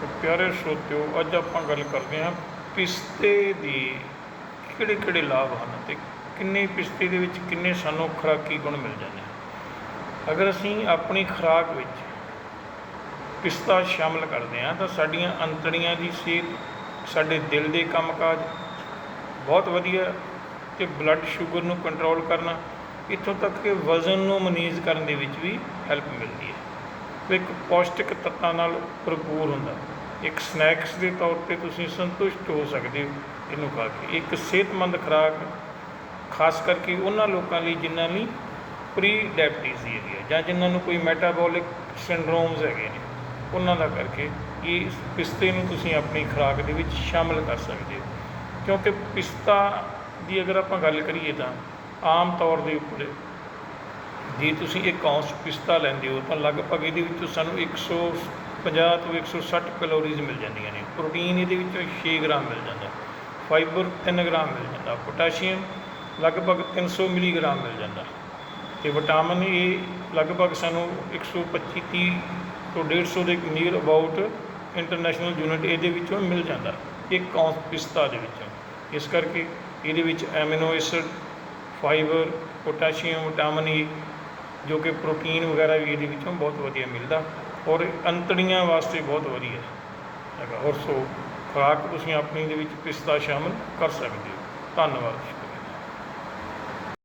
ਤੇ ਪਿਆਰੇ ਸਰੋਤਿਓ, ਅੱਜ ਆਪਾਂ ਗੱਲ ਕਰਦੇ ਹਾਂ ਪਿਸਤੇ ਦੀ ਕਿਹੜੇ ਕਿਹੜੇ ਲਾਭ ਹਨ ਤੇ ਕਿੰਨੇ ਪਿਸਤੇ ਦੇ ਵਿੱਚ ਕਿੰਨੇ ਸਾਨੂੰ ਖੁਰਾਕੀ ਗੁਣ ਮਿਲ ਜਾਂਦੇ ਹਨ? ਅਗਰ ਅਸੀਂ ਆਪਣੀ ਖੁਰਾਕ ਵਿੱਚ ਪਿਸਤਾ ਸ਼ਾਮਲ ਕਰਦੇ ਹਾਂ, ਤਾਂ ਸਾਡੀਆਂ ਅੰਤੜੀਆਂ ਦੀ ਸਿਹਤ, ਸਾਡੇ ਦਿਲ ਦੇ ਕੰਮਕਾਜ ਬਹੁਤ ਵਧੀਆ ਤੇ ਬਲੱਡ ਸ਼ੂਗਰ ਨੂੰ ਕੰਟਰੋਲ ਕਰਨਾ, ਇੱਥੋਂ ਤੱਕ ਕਿ ਵਜ਼ਨ ਨੂੰ ਮਨੀਜ਼ ਕਰਨ ਦੇ ਵਿੱਚ ਵੀ ਹੈਲਪ ਮਿਲਦੀ ਹੈ। ਇੱਕ ਪੌਸ਼ਟਿਕ ਤੱਤਾਂ ਨਾਲ ਭਰਪੂਰ ਹੁੰਦਾ। ਇੱਕ ਸਨੈਕਸ ਦੇ ਤੌਰ ਤੇ ਤੁਸੀਂ ਸੰਤੁਸ਼ਟ ਹੋ ਸਕਦੇ ਹੋ ਇਹਨੂੰ ਖਾ ਕੇ। ਇੱਕ ਸਿਹਤਮੰਦ ਖੁਰਾਕ, ਖਾਸ ਕਰਕੇ ਉਹਨਾਂ ਲੋਕਾਂ ਲਈ ਜਿਨ੍ਹਾਂ ਲਈ ਪ੍ਰੀ ਡਾਇਬਟੀਜ਼ ਹੈਗੀ ਹੈ ਜਾਂ ਜਿਨ੍ਹਾਂ ਨੂੰ ਕੋਈ ਮੈਟਾਬੋਲਿਕ ਸਿੰਡਰੋਮਸ ਹੈਗੇ ਨੇ, ਉਹਨਾਂ ਦਾ ਕਰਕੇ ਇਹ ਪਿਸਤੇ ਨੂੰ ਤੁਸੀਂ ਆਪਣੀ ਖੁਰਾਕ ਦੇ ਵਿੱਚ ਸ਼ਾਮਲ ਕਰ ਸਕਦੇ ਹੋ। ਕਿਉਂਕਿ ਪਿਸਤਾ ਦੀ ਅਗਰ ਆਪਾਂ ਗੱਲ ਕਰੀਏ ਤਾਂ ਆਮ ਤੌਰ ਦੇ ਉੱਪਰ ਜੇ ਤੁਸੀਂ ਇੱਕ ਔਂਸ ਪਿਸਤਾ ਲੈਂਦੇ ਹੋ ਤਾਂ ਲਗਭਗ ਇਹਦੇ ਵਿੱਚੋਂ ਸਾਨੂੰ 150 ਤੋਂ 160 ਕੈਲੋਰੀਜ਼ ਮਿਲ ਜਾਂਦੀਆਂ ਨੇ। ਪ੍ਰੋਟੀਨ ਇਹਦੇ ਵਿੱਚੋਂ 6 ਗ੍ਰਾਮ ਮਿਲ ਜਾਂਦਾ, ਫਾਈਬਰ 3 ਗ੍ਰਾਮ ਮਿਲ ਜਾਂਦਾ, ਪੋਟਾਸ਼ੀਅਮ ਲਗਭਗ 300 ਮਿਲੀਗ੍ਰਾਮ ਮਿਲ ਜਾਂਦਾ। ਤੇ ਵਿਟਾਮਿਨ ਏ ਲਗਭਗ ਸਾਨੂੰ 125 30 ਤੋਂ 150 ਦੇ ਨੀਅਰ ਅਬਾਊਟ ਇੰਟਰਨੈਸ਼ਨਲ ਯੂਨਿਟ ਇਹਦੇ ਵਿੱਚੋਂ ਮਿਲ ਜਾਂਦਾ, ਇੱਕ ਔਂਸ ਪਿਸਤਾ ਦੇ ਵਿੱਚੋਂ। ਇਸ ਕਰਕੇ ਇਹਦੇ ਵਿੱਚ amino acid, fibre, potassium, vitamin E ਜੋ ਕਿ ਪ੍ਰੋਟੀਨ ਵਗੈਰਾ ਵੀ ਇਹਦੇ ਵਿੱਚੋਂ ਬਹੁਤ ਵਧੀਆ ਮਿਲਦਾ ਔਰ ਅੰਤੜੀਆਂ ਵਾਸਤੇ ਬਹੁਤ ਵਧੀਆ ਹੈਗਾ। ਔਰ ਸੋ ਖੁਰਾਕ ਤੁਸੀਂ ਆਪਣੀ ਦੇ ਵਿੱਚ ਪਿਸਤਾ ਸ਼ਾਮਲ ਕਰ ਸਕਦੇ ਹੋ। ਧੰਨਵਾਦ।